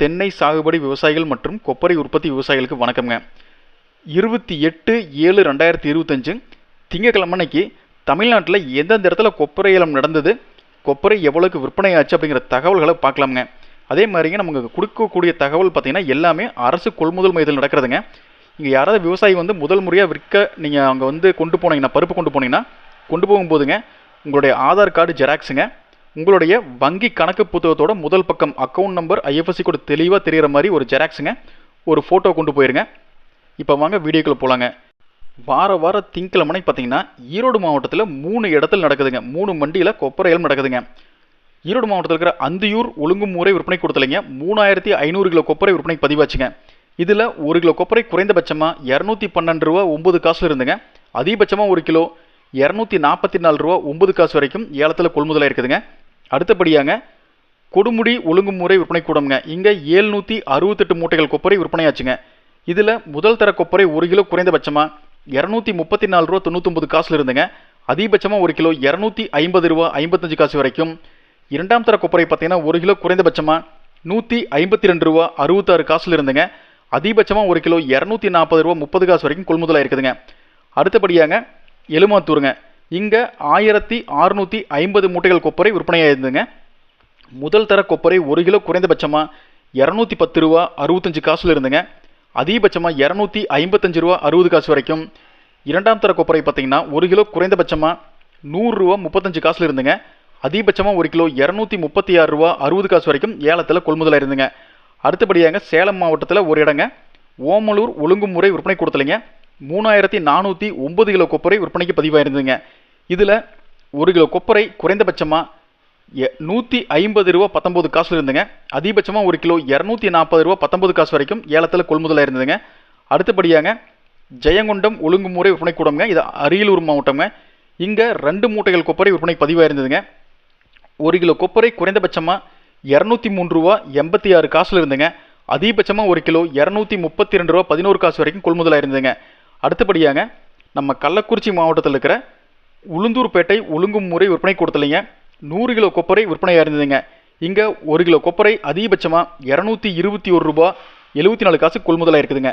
தென்னை சாகுபடி விவசாயிகள் மற்றும் கொப்பரை உற்பத்தி விவசாயிகளுக்கு வணக்கம்ங்க. இருபத்தி எட்டு ஏழு ரெண்டாயிரத்தி இருபத்தஞ்சு திங்கக்கிழமை அன்னைக்கு தமிழ்நாட்டில் எந்தெந்த இடத்துல கொப்பரை ஏலம் நடந்தது கொப்பரை எவ்வளோக்கு விற்பனை ஆச்சு அப்படிங்கிற தகவல்களை பார்க்கலாமுங்க. அதே மாதிரிங்க நமக்கு கொடுக்கக்கூடிய தகவல் பார்த்தீங்கன்னா எல்லாமே அரசு கொள்முதல் மையத்தில் நடக்கிறதுங்க. இங்கே யாராவது விவசாயி வந்து முதல் முறையாக விற்க நீங்கள் அங்கே வந்து கொண்டு போனீங்கன்னா பருப்பு கொண்டு போனீங்கன்னா கொண்டு போகும்போதுங்க உங்களுடைய ஆதார் கார்டு ஜெராக்ஸுங்க. உங்களுடைய வங்கி கணக்கு புத்தகத்தோட முதல் பக்கம் அக்கௌண்ட் நம்பர் ஐஎஃப்எஸ்சி கூட தெளிவாக தெரிகிற மாதிரி ஒரு ஜெராக்ஸுங்க ஒரு ஃபோட்டோ கொண்டு போயிருங்க. இப்போ வாங்க வீடியோக்குள்ளே போகலாங்க வார வார திங்கக்கிழமை பார்த்தீங்கன்னா ஈரோடு மாவட்டத்தில் மூணு இடத்துல நடக்குதுங்க. மூணு மண்டியில் கொப்பரையிலும் நடக்குதுங்க. ஈரோடு மாவட்டத்தில் இருக்கிற அந்தியூர் ஒழுங்குமுறை விற்பனை கொடுத்தலைங்க மூணாயிரத்தி ஐநூறு கிலோ கொப்பரை விற்பனை பதிவாச்சுங்க. இதில் ஒரு கிலோ கொப்பரை குறைந்தபட்சமாக இரநூத்தி பன்னெண்டு ரூபா ஒம்பது காசுல இருந்துங்க. அதிகபட்சமாக ஒரு கிலோ இரநூத்தி நாற்பத்தி நாலு ரூபா ஒம்பது காசு வரைக்கும் ஏலத்தில் கொள்முதலாக இருக்குதுங்க அடுத்தபடியாங்க கொடுமுடி ஒழுங்குமுறை விற்பனை கூடம்ங்க. இங்கே ஏழ்நூற்றி அறுபத்தெட்டு மூட்டைகள் கொப்பரை விற்பனையாச்சுங்க. இதில் முதல் தர கொப்பரை ஒரு கிலோ குறைந்தபட்சமாக இரநூத்தி முப்பத்தி நாலு ரூபா தொண்ணூத்தொம்பது காசில் இருந்துங்க. அதிகபட்சமாக ஒரு கிலோ இரநூத்தி ஐம்பது ரூபா ஐம்பத்தஞ்சு காசு வரைக்கும். இரண்டாம் தர கொப்பரை பார்த்தீங்கன்னா ஒரு கிலோ குறைந்தபட்சமாக நூற்றி ஐம்பத்தி ரெண்டு ரூபா அறுபத்தாறு காசில் இருந்துங்க. அதிகபட்சமாக ஒரு கிலோ இரநூத்தி நாற்பது ரூபா முப்பது காசு வரைக்கும் கொள்முதலாக இருக்குதுங்க அடுத்தபடியாங்க எலுமாத்தூருங்க. இங்கே ஆயிரத்தி அறுநூற்றி ஐம்பது மூட்டைகள் கொப்பரை விற்பனையாயிருந்துங்க. முதல் தர கொப்பரை ஒரு கிலோ குறைந்தபட்சமாக இரநூத்தி பத்து ரூபா அறுபத்தஞ்சு காசுல இருந்துங்க. அதிகபட்சமாக இரநூத்தி ஐம்பத்தஞ்சு ரூபா அறுபது காசு வரைக்கும். இரண்டாம் தர கொப்பரை பார்த்தீங்கன்னா ஒரு கிலோ குறைந்தபட்சமாக நூறுரூவா முப்பத்தஞ்சு காசில் இருந்துங்க. அதிகபட்சமாக ஒரு கிலோ இரநூத்தி முப்பத்தி ஆறு ரூபா அறுபது காசு வரைக்கும் ஏலத்தில் கொள்முதலாக இருந்துங்க அடுத்தபடியாக சேலம் மாவட்டத்தில் ஒரு இடங்க. ஓமலூர் ஒழுங்குமுறை விற்பனை கொடுத்தலைங்க. மூணாயிரத்தி நானூற்றி ஒம்பது கிலோ கொப்பரை விற்பனைக்கு பதிவாயிருந்ததுங்க. இதில் ஒரு கிலோ கொப்பரை குறைந்தபட்சமாக எ நூற்றி ஐம்பது ரூபா பத்தொம்பது காசு இருந்துங்க அதிகபட்சமாக ஒரு கிலோ இரநூத்தி நாற்பது ரூபா பத்தொம்பது காசு வரைக்கும் ஏலத்தில் கொள்முதலாக இருந்ததுங்க. அடுத்தபடியாங்க ஜெயங்கொண்டம் ஒழுங்குமுறை விற்பனை கூடம்ங்க. இது அரியலூர் மாவட்டங்க இங்கே ரெண்டு மூட்டைகள் கொப்பரை விற்பனை பதிவாக இருந்ததுங்க ஒரு கிலோ கொப்பரை குறைந்தபட்சமாக இரநூத்தி மூணு ரூபா எண்பத்தி ஆறு காசில் இருந்துங்க அதிகபட்சமாக ஒரு கிலோ இரநூத்தி முப்பத்தி ரெண்டு ரூபா பதினோரு காசு வரைக்கும் கொள்முதலாக இருந்ததுங்க. அடுத்தபடியாங்க நம்ம கள்ளக்குறிச்சி மாவட்டத்தில் இருக்கிற உளுந்தூர்பேட்டை ஒழுங்கும் முறை விற்பனை கொடுத்தலைங்க நூறு கிலோ கொப்பரை விற்பனையாக இருந்ததுங்க இங்கே ஒரு கிலோ கொப்பரை அதிகபட்சமாக இரநூத்தி இருபத்தி ஒரு ரூபா எழுபத்தி நாலு காசு கொள்முதலாக இருக்குதுங்க.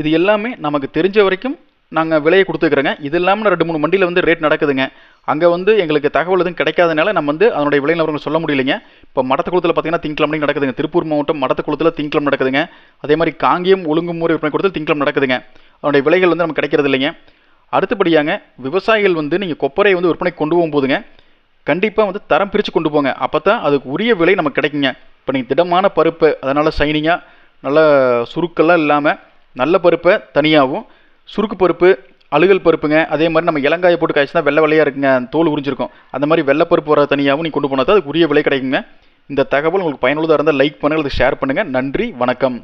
இது எல்லாமே நமக்கு தெரிஞ்ச வரைக்கும் நாங்கள் விலையை கொடுத்துக்கிறோங்க இது இல்லாமல் ரெண்டு மூணு மண்டியில் வந்து ரேட் நடக்குதுங்க. அங்கே வந்து எங்களுக்கு தகவல் எதுவும் கிடைக்காதனால நம்ம வந்து அதனுடைய விலை நிலவரங்கள் சொல்ல முடியலைங்க. இப்போ மடத்தக்குளத்தில் பார்த்தீங்கன்னா திங்கக்கிழமை நடக்குதுங்க. திருப்பூர் மாவட்டம் மடத்தக்குளத்தில் திங்கக்கிழமை நடக்குதுங்க. அதே மாதிரி காங்கேயம் ஒழுங்குமுறை விற்பனை கொடுத்து திங்கக்கிழமை நடக்குதுங்க. அதனுடைய விலைகள் வந்து நமக்கு கிடைக்கிறது இல்லைங்க. அடுத்தபடியாங்க விவசாயிகள் வந்து நீங்கள் கொப்பரை வந்து விற்பனை கொண்டு போகும்போதுங்க கண்டிப்பாக வந்து தரம் பிரித்து கொண்டு போங்க. அப்போ தான் அதுக்கு உரிய விலை நமக்கு கிடைக்குங்க. இப்போ நீங்கள் திடமான பருப்பு அதனால் சைனிங்காக நல்ல சுருக்கெல்லாம் இல்லாமல் நல்ல பருப்பை தனியாகவும் சுருக்கு பருப்பு அழுகல் பருப்புங்க அதே மாதிரி நம்ம இலங்காயை போட்டு காய்ச்சினா வெள்ளை வெள்ளையாக இருக்குங்க தோல் உறிஞ்சிருக்கும். அந்த மாதிரி வெள்ளைப்பருப்பு வர தனியாகவும் நீங்கள் கொண்டு போனால் தான் அதுக்கு உரிய விலை கிடைக்குங்க. இந்த தகவல் உங்களுக்கு பயனுள்ளதாக இருந்தால் லைக் பண்ணுங்கள் அதை ஷேர் பண்ணுங்கள் நன்றி வணக்கம்.